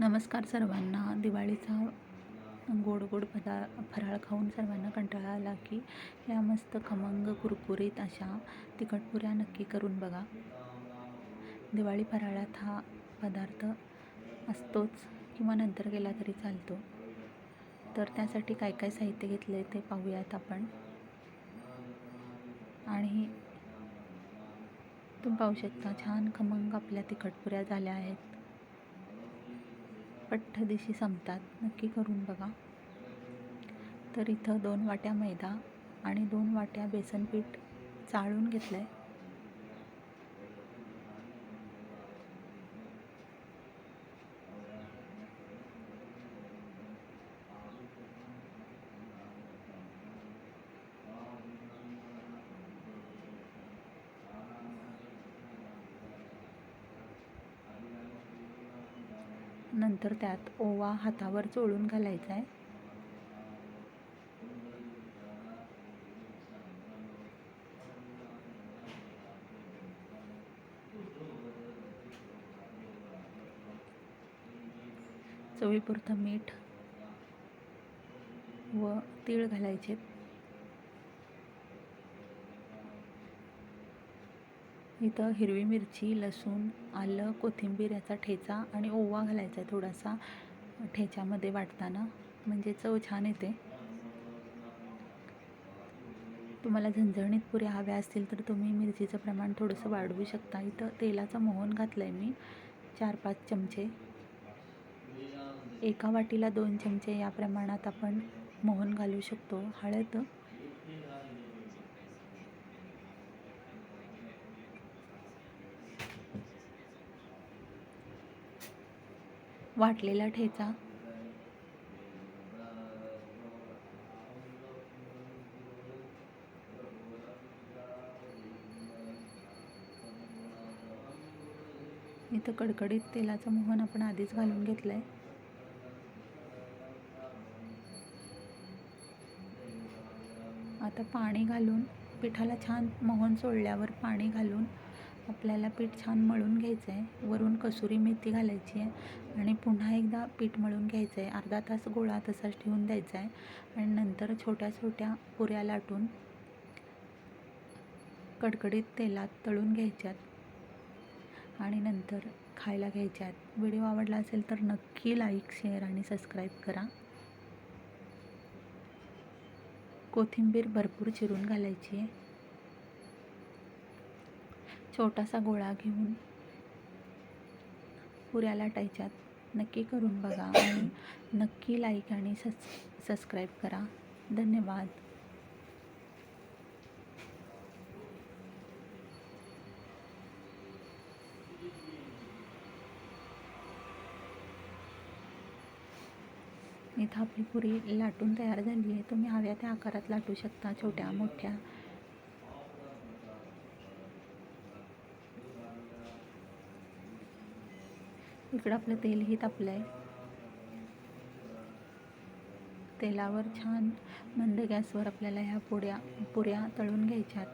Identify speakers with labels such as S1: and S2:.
S1: नमस्कार सर्वांना. दिवाळीचा गोड गोड पदा फराळ खाऊन सर्वांना कंटाळा आला की या मस्त खमंग कुरकुरीत अशा तिखटपुऱ्या नक्की करून बघा. दिवाळी फराळात हा पदार्थ असतोच किंवा नंतर गेला तरी चालतो. तर त्यासाठी काय काय साहित्य घेतले ते पाहूयात आपण. आणि तुम्ही पाहू शकता छान खमंग आपल्या तिखटपुऱ्या झाल्या आहेत. पठ्ठ दिशी संपतात. नक्की करून बघा. तर इथं दोन वाट्या मैदा आणि दोन वाट्या बेसन पीठ चाळून घेतलं आहे नंतर त्यात ओवा हातावर चोळून घालायचा आहे चवीपुरतं मीठ व तीळ घालायचे. इथं हिरवी मिरची लसूण आलं कोथिंबीर याचा ठेचा आणि ओवा घालायचा आहे थोडासा ठेच्यामध्ये वाटताना. म्हणजे चव छान येते. तुम्हाला झणझणीत पुऱ्या हव्या असतील तर तुम्ही मिरचीचं प्रमाण थोडंसं वाढवू शकता. इथं तेलाचं मोहन घातलं आहे मी. चार पाच चमचे. एका वाटीला दोन चमचे या प्रमाणात आपण मोहन घालू शकतो. हळद वाटलेला ठेचा. इथं कडकडीत तेलाचं मोहन आपण आधीच घालून घेतलं आहे आता पाणी घालून पिठाला छान मोहन सोडल्यावर पाणी घालून आपल्याला पीठ छान मळून घ्यायचं आहे. वरून कसुरी मेथी घालायची आहे आणि पुन्हा एकदा पीठ मळून घ्यायचं आहे. अर्धा तास गोळा तसाच ठेवून द्यायचा आहे आणि नंतर छोट्या छोट्या पुऱ्या लाटून कडकडीत तेलात तळून घ्यायच्यात आणि नंतर खायला घ्यायच्यात व्हिडिओ आवडला असेल तर नक्की लाईक शेअर आणि सबस्क्राईब करा. कोथिंबीर भरपूर चिरून घालायची आहे. छोटासा गोळा घेऊन पुऱ्या लाटायच्यात नक्की करून बघा आणि नक्की लाईक आणि सस सबस्क्राईब करा. धन्यवाद. इथं आपली पुरी लाटून तयार झाली आहे. तुम्ही हव्या त्या आकारात लाटू शकता छोट्या मोठ्या. इकडं आपलं तेलही तापलं आहे. तेलावर छान मंद गॅसवर आपल्याला ह्या पुड्या पुऱ्या तळून घ्यायच्यात